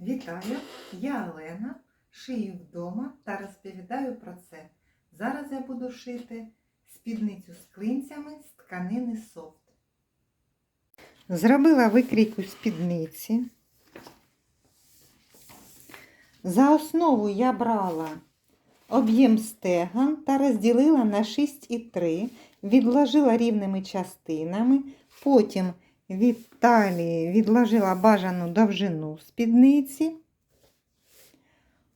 Вітаю! Я Олена, шию вдома та розповідаю про це. Зараз я буду шити спідницю з клинцями з тканини софт. Зробила викрійку спідниці. За основу я брала об'єм стегон та розділила на 6,3, відложила рівними частинами, потім від талії відложила бажану довжину спідниці,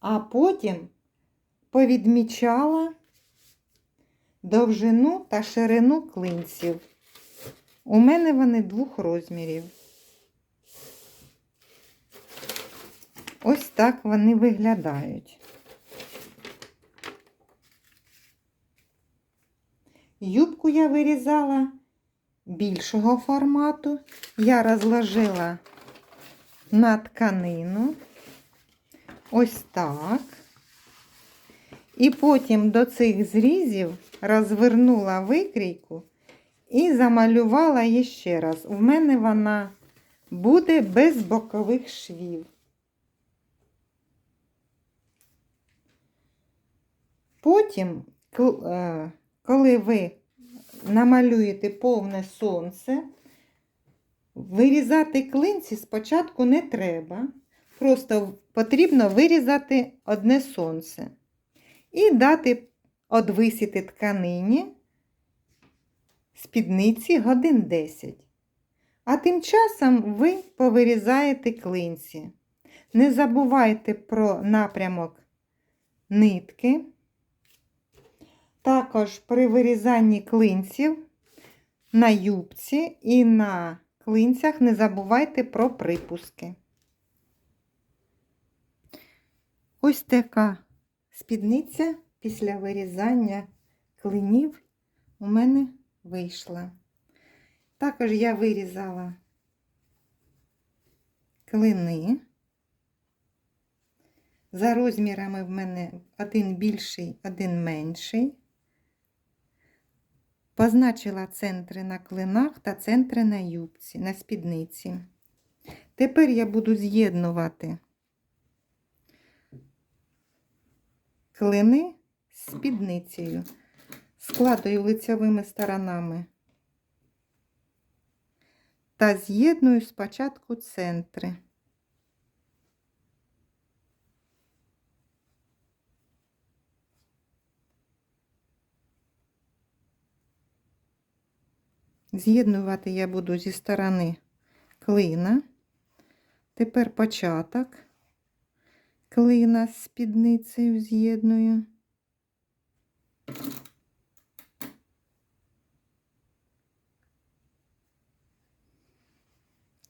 а потім повідмічала довжину та ширину клинців. У мене вони двох розмірів. Ось так вони виглядають. Юбку я вирізала більшого формату. Я розложила на тканину. Ось так. І потім до цих зрізів розвернула викрійку і замалювала ще раз. У мене вона буде без бокових швів. Потім, е, коли ви намалюєте повне сонце, вирізати клинці спочатку не треба. Просто потрібно вирізати одне сонце і дати одвисіти тканині спідниці годин 10. А тим часом ви повирізаєте клинці. Не забувайте про напрямок нитки. Також при вирізанні клинців на юбці і на клинцях не забувайте про припуски. Ось така спідниця після вирізання клинів у мене вийшла. Також я вирізала клини. За розмірами в мене один більший, один менший. Позначила центри на клинах та центри на юбці, на спідниці. Тепер я буду з'єднувати клини з спідницею, складаю лицевими сторонами та з'єдную спочатку центри. З'єднувати я буду зі сторони клина. Тепер початок клина з спідницею з'єдную.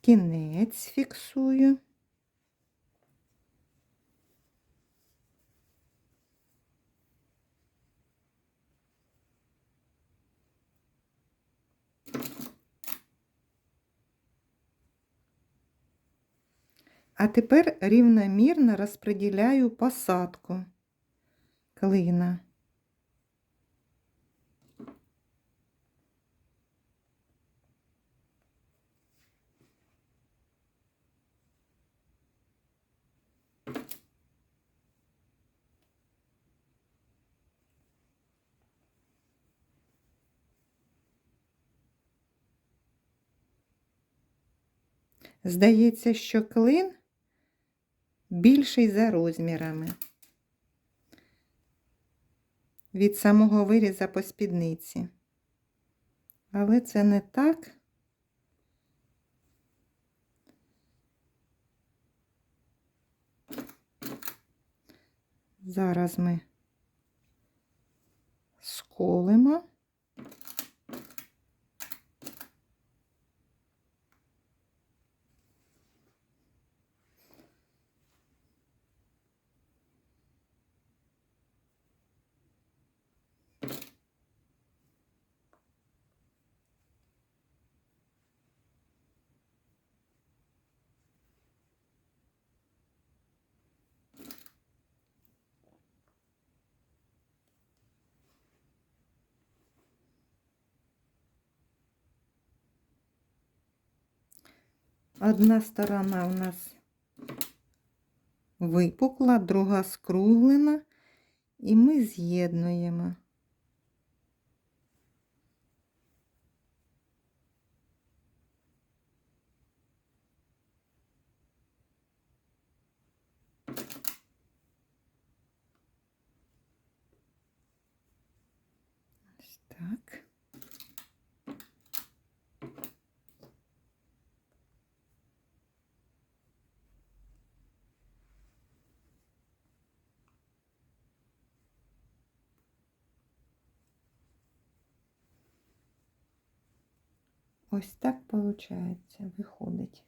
Кінець фіксую. А тепер рівномірно розподіляю посадку клина. Здається, що клин більший за розмірами від самого виріза по спідниці. Але це не так. Зараз ми сколимо. Одна сторона у нас випукла, друга скруглена, і ми з'єднуємо. Ось так. Ось так виходить, виходить.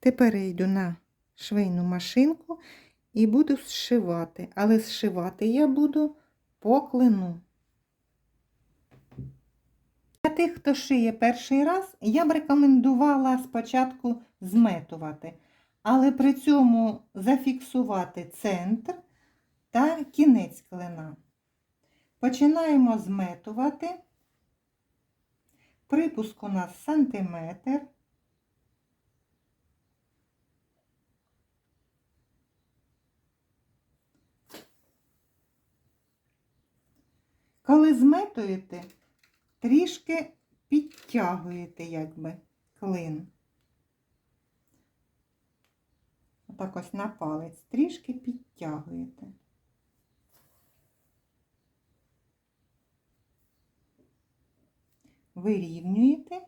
Тепер я йду на швейну машинку і буду зшивати, але зшивати я буду по клину. Для тих, хто шиє перший раз, я б рекомендувала спочатку зметувати, але при цьому зафіксувати центр та кінець клина. Починаємо зметувати. Припуск у нас сантиметр. Коли зметуєте, трішки підтягуєте якби клин. Отак ось на палець трішки підтягуєте. Вирівнюєте.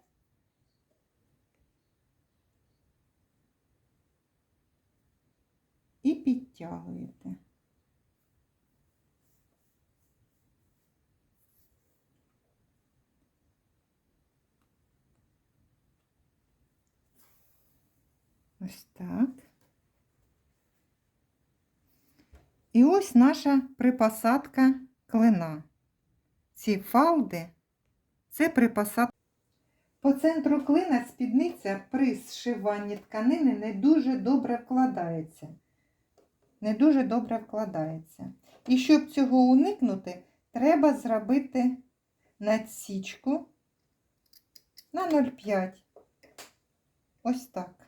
І підтягуєте. Ось так. І ось наша припосадка клина. Ці фалди це припосадка. По центру клина спідниця при зшиванні тканини не дуже добре вкладається. Не дуже добре вкладається. І щоб цього уникнути, треба зробити надсічку на 0,5. Ось так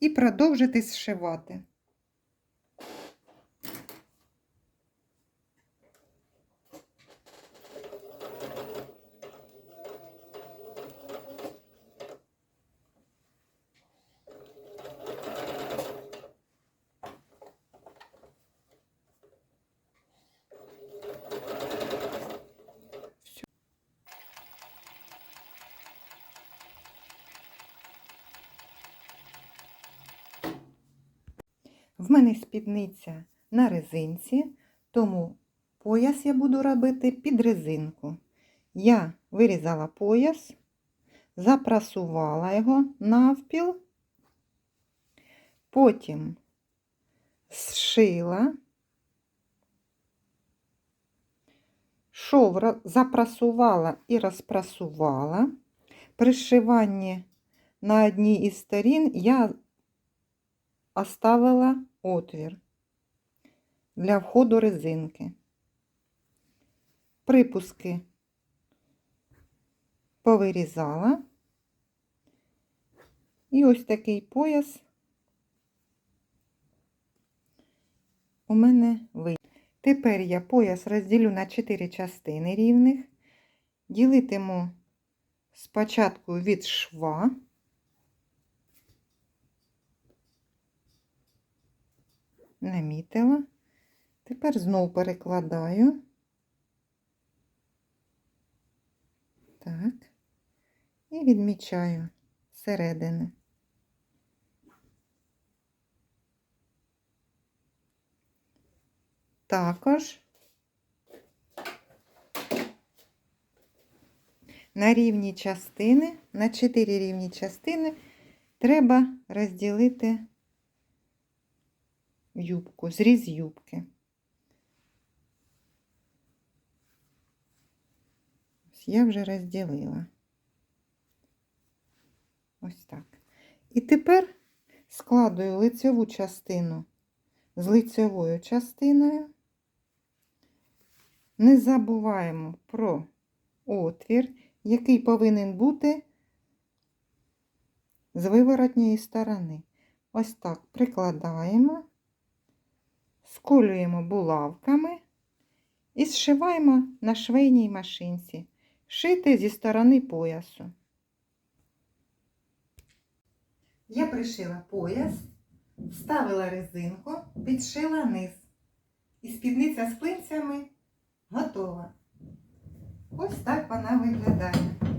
і продовжити зшивати. Мене спідниця на резинці, тому пояс я буду робити під резинку. Я вирізала пояс, запрасувала його навпіл, потім зшила, шов запрасувала і розпрасувала. При зшиванні на одній із сторін я оставила отвір для входу резинки. Припуски повирізала. І ось такий пояс у мене вийде. Тепер я пояс розділю на 4 частини рівних, ділитиму спочатку від шва. Намітила. Тепер знову перекладаю. Так, і відмічаю зсередини. Також на рівні частини, на 4 рівні частини треба розділити юбку, зріз юбки. Ось я вже розділила. Ось так. І тепер складую лицеву частину з лицевою частиною. Не забуваємо про отвір, який повинен бути з виворотньої сторони. Ось так прикладаємо, сколюємо булавками і зшиваємо на швейній машинці. Шити зі сторони поясу. Я пришила пояс, вставила резинку, підшила низ. І спідниця з клинцями готова. Ось так вона виглядає.